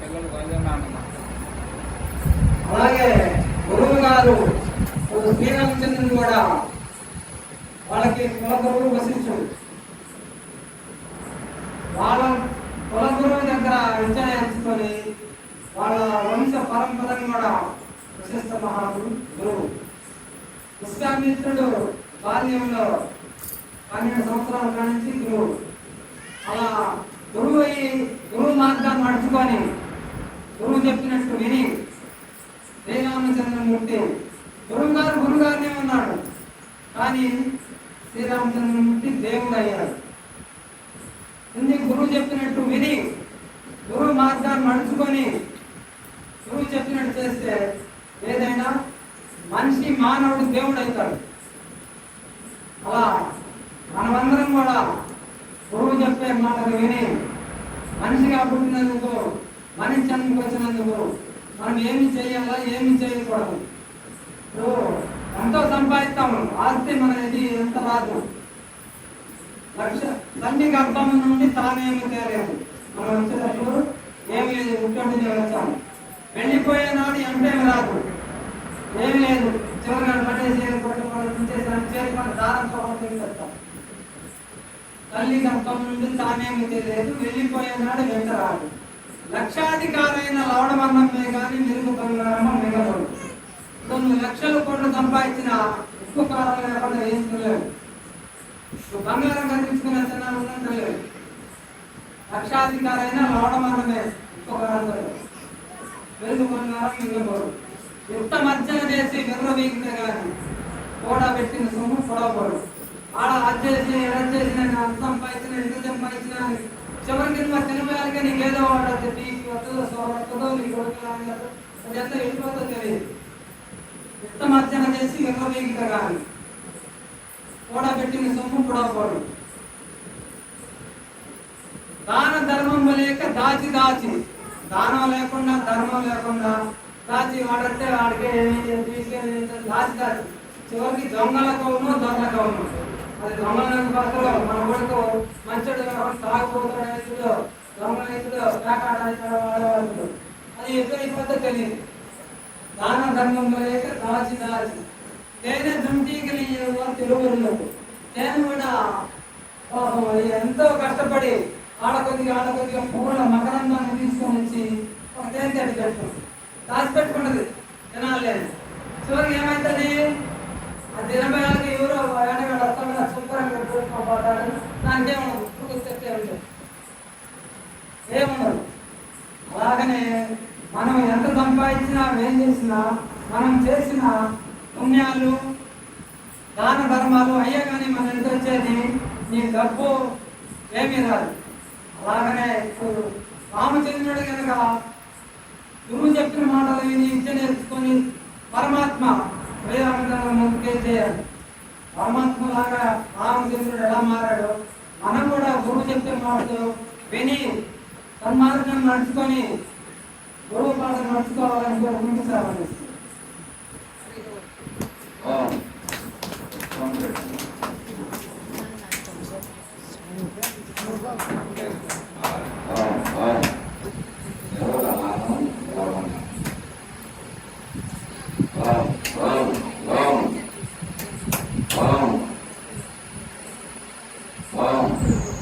పిల్లలు వదిలేనానమ్మా అలాగే గురువు గారు శ్రీరామచంద్రుని కూడా. వాళ్ళకి కులగురువులు వసించు వాళ్ళ కులగురువు దగ్గర విద్య నేర్చుకొని వాళ్ళ వంశ పరంపరను కూడా ప్రశస్త మహాత్ముడు గురువు. విశ్వామిత్రుడు బాల్యంలో పన్నెండు సంవత్సరాల నుంచి గురువు. అలా గురువు గురువు మార్గాన్ని నడుచుకొని గురువు చెప్పినట్టు విని శ్రీరామచంద్రమూర్తి గురువు గారు గురువు ఉన్నాడు కానీ శ్రీరామచంద్రమూర్తి దేవుడు అయ్యాడు ఎందుకు గురువు చెప్పినట్టు విని గురువు మార్గాన్ని నడుచుకొని గురువు చెప్పినట్టు చేస్తే ఏదైనా మనిషి మానవుడు దేవుడు అవుతాడు. అలా మనమందరం కూడా గురువు చెప్పే మాటలు విని మనిషిగా పుట్టినందుకు మనిషి జన్మకు వచ్చినందుకు మనం ఏమి చేయాలా ఏమి చేయకూడదు. ఇప్పుడు ఎంతో సంపాదిస్తాము ఆస్తి మనది ఎంత రాదు. లక్ష తల్లి గర్భం నుండి తానేమి తేలేదు మనం వచ్చేటప్పుడు ఏమి లేదు ముఖ్యంగా వచ్చాము వెళ్ళిపోయే నాడు ఎంతేమి రాదు. ఏమి లేదు. చివరిగా పట్టేసి పట్టుకోవడం చేసిన చేరుకొని దారం పోవడం వస్తాం తల్లి గర్భం నుండి తానేమి తెలియదు వెళ్ళిపోయే వెంటరాడు వెంట రాదు. లక్షాధికారైన లవడమన్నమే కానీ మెరుగు బంగారమ్మ మిగలదు. కొన్ని లక్షల కోట్లు సంపాదించిన ఉప్పు కారం లేకుండా ఏం తెలియదు బంగారం కనిపించుకునే తిన్నాను తెలియదు లక్షాధికారైన లవడమన్నమే ఉప్పు కారం మెరుగు బంగారం మిగలబోరు యుక్త మధ్యన చేసి విర్రవీగితే కానీ కూడా పెట్టిన సొమ్ము పొడవబడు ఆడ అచ్చేసి అంత సంపాదించిన ఎంత సంపాదించిన చివరికి నువ్వు చనిపోయాక నీకు ఏదో కొడుకు వెళ్ళిపోతుందో తెలియదు. చేసి విర్రవీగితే కానీ కూడా పెట్టిన సొమ్ము పొడవబడు దాన ధర్మం లేక దాచి దాచి. దానం లేకుండా ధర్మం లేకుండా దాచి వాడంటే వాడికి ఏమి తీసుకెళ్ళి దాచి దాచి. చివరికి దొంగల కవును దొంగల కవును అది దొంగల పాత్ర మన ఊరితో మంచోడు తాగిపోతాడు రైతుడు దొంగ రైతుడు పేకాట వాడేవాళ్ళు అది ఎక్కడైపోతే తెలియదు దాన ధర్మంలో లేక దాచి దాచి. తేనె దుంటీకి తెలుగులకు నేను కూడా ఎంతో కష్టపడి ఆడకొద్దిగా ఆడకొద్దిగా పూల మకరందాన్ని తీసుకొని వచ్చి ఒక తేనె తడి కట్టు దాచి పెట్టుకున్నది తినాలి చివరికి ఏమైతుంది? ఆ దినభయాలకి ఎవరో పెట్టుకోబోతాడు దానికేమో చెప్తే ఏముండదు. అలాగనే మనం ఎంత సంపాదించినా ఏం చేసినా మనం చేసిన పుణ్యాలు దాన ధర్మాలు అయ్యే కానీ మన ఎంత వచ్చేది నీ డబ్బు ఏమీ రాదు. అలాగనే ఇప్పుడు రామచంద్రుడు కనుక గురువు చెప్పిన మాటలు విని ఇచ్చ నేర్చుకొని పరమాత్మ శ్రీరామచంద్ర ముందుకే చేయాలి. పరమాత్మ లాగా రామచంద్రుడు ఎలా మారాడు చెప్తున్న మాటలు విని సన్మార్గం నడుచుకొని గురువు పాఠం నడుచుకోవాలని కోరుకుంటున్నామని Wow.